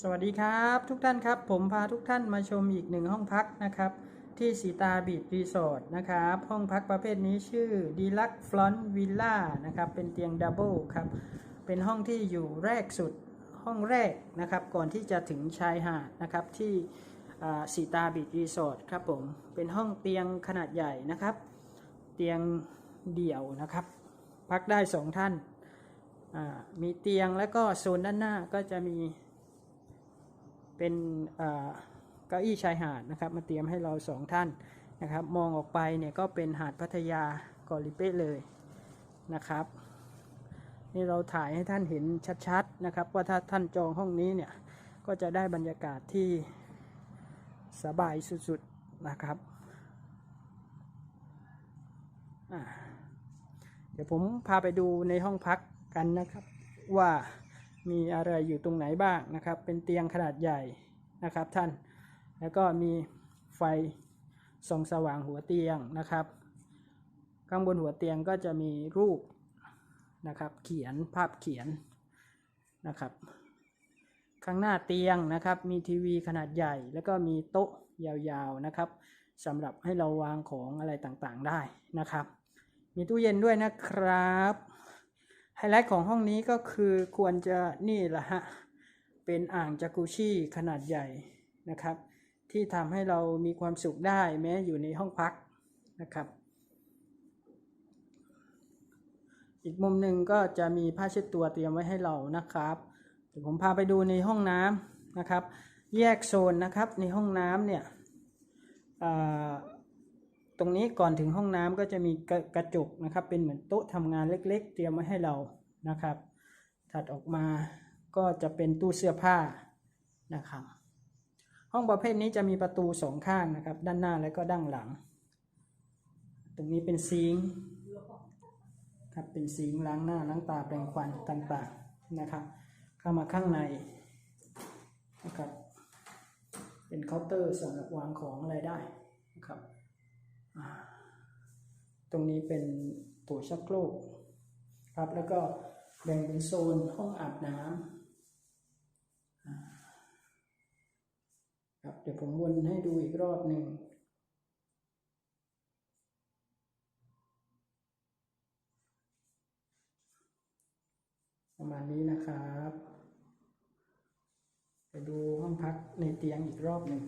สวัสดีครับทุกท่านครับ ผมพาทุกท่านมาชมอีกหนึ่งห้องพักนะครับ ที่สีตาบีดรีสอร์ทนะครับ ห้องพักประเภทนี้ชื่อดีลักฟลอนวิลล่านะครับ เป็นเตียงดับเบิลครับ เป็นห้องที่อยู่แรกสุดห้องแรกนะครับ ก่อนที่จะถึงชายหาดนะครับที่สีตาบีดรีสอร์ทครับผม เป็นห้องเตียงขนาดใหญ่นะครับ เตียงเดี่ยวนะครับ พักได้สองท่าน มีเตียงแล้วก็โซนด้านหน้าก็จะมี เป็นเก้าอี้ชายหาดนะครับ มาเตรียมให้เราสองท่านนะครับ มองออกไปเนี่ยก็เป็นหาดพัทยากอลิเป้เลยนะครับนี่เราถ่ายให้ท่านเห็นชัดๆนะครับ ว่าถ้าท่านจองห้องนี้เนี่ยก็จะได้บรรยากาศที่สบายสุดๆนะครับเดี๋ยวผมพาไปดูในห้องพักกันนะครับว่า มีอะไรอยู่ตรงไหนบ้างนะครับ เป็นเตียงขนาดใหญ่นะครับท่าน แล้วก็มีไฟส่องสว่างหัวเตียงนะครับ ข้างบนหัวเตียงก็จะมีรูปนะครับ เขียนภาพเขียนนะครับ ข้างหน้าเตียงนะครับ มีทีวีขนาดใหญ่ แล้วก็มีโต๊ะยาวๆนะครับสำหรับให้เราวางของอะไรต่างๆได้นะครับ มีตู้เย็นด้วยนะครับ ไฮไลท์ของห้องนี้ก็คือควรจะนี่แหละฮะ เป็นอ่างจากุชี่ขนาดใหญ่นะครับ ที่ทำให้เรามีความสุขได้แม้อยู่ในห้องพักนะครับ อีกมุมหนึ่งก็จะมีผ้าเช็ดตัวเตรียมไว้ให้เรานะครับเดี๋ยวผมพาไปดูในห้องน้ำนะครับ แยกโซนนะครับในห้องน้ำเนี่ย ตรงนี้ก่อนถึงห้องน้ำก็จะมีกระกระจกนะครับ เป็นเหมือนโต๊ะทำงานเล็ก ๆ เตรียมไว้ให้เรานะครับ ถัดออกมาก็จะเป็นตู้เสื้อผ้านะครับ ห้องประเภทนี้จะมีประตูสองข้างนะครับ ด้านหน้าและก็ด้านหลัง ตรงนี้เป็นซิงค์ครับเป็นซิงค์ล้างหน้าล้างตาแปรงฟันต่างๆนะครับ เข้ามาข้างในนะครับเป็นเคาน์เตอร์สำหรับวางของอะไรได้นะครับ ตรงนี้เป็นโถชักโครกครับ แล้วก็แบ่งเป็นโซนห้องอาบน้ำครับเดี๋ยวผมวนให้ดูอีกรอบหนึ่งประมาณนี้นะครับ ไปดูห้องพักในเตียงอีกรอบหนึ่ง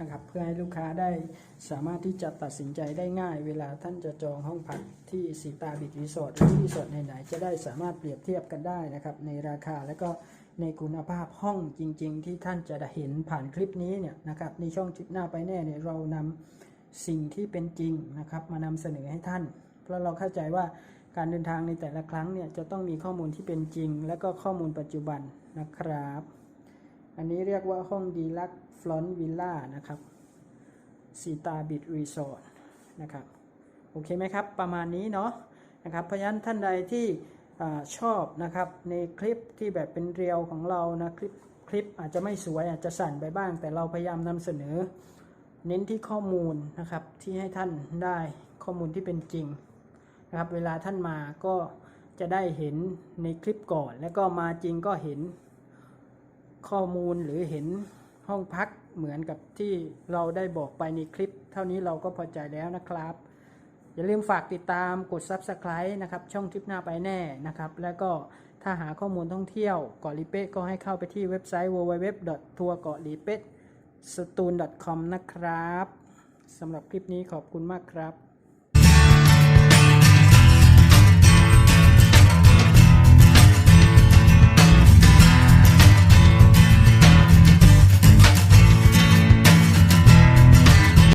นะครับ เพื่อให้ลูกค้าได้สามารถที่จะตัดสินใจได้ง่าย เวลาท่านจะจองห้องพักที่สีตาบิดรีสอร์ทหรือรีสอร์ทไหนๆจะได้สามารถเปรียบเทียบกันได้นะครับ ในราคาและก็ในคุณภาพห้องจริง ๆ ที่ท่านจะได้เห็นผ่านคลิปนี้เนี่ยนะครับในช่องจิตหน้าไปแน่เนี่ยเรานำสิ่งที่เป็นจริงนะครับ มานำเสนอให้ท่าน เพราะเราเข้าใจว่าการเดินทางในแต่ละครั้งเนี่ยจะต้องมีข้อมูลที่เป็นจริง และก็ข้อมูลปัจจุบันนะครับ อันนี้เรียกว่าห้องดีลักฟลอนวิลล่านะครับสีตาบิดรีสอร์ทนะครับโอเคไหมครับ ประมาณนี้เนาะนะครับเพราะฉะนั้นท่านใดที่อชอบนะครับในคลิปที่แบบเป็นเรียวของเรานะคลิปคลิปอาจจะไม่สวยอาจจะสั่นไปบ้าง แต่เราพยายามนำเสนอ เน้นที่ข้อมูลนะครับที่ให้ท่านได้ข้อมูลที่เป็นจริงนะครับเวลาท่านมาก็จะได้เห็นในคลิปก่อน แล้วก็มาจริงก็เห็น ข้อมูลหรือเห็นห้องพักเหมือนกับที่เราได้บอกไปในคลิป เท่านี้เราก็พอใจแล้วนะครับ อย่าลืมฝากติดตามกด Subscribe นะครับ ช่องทริปหน้าไปแน่นะครับ แล้วก็ถ้าหาข้อมูลท่องเที่ยวเกาะลีเป็ดก็ให้เข้าไปที่เว็บไซต์ www.tour เกาะลีเป็ด s t o n c o m นะครับสำหรับคลิปนี้ขอบคุณมากครับ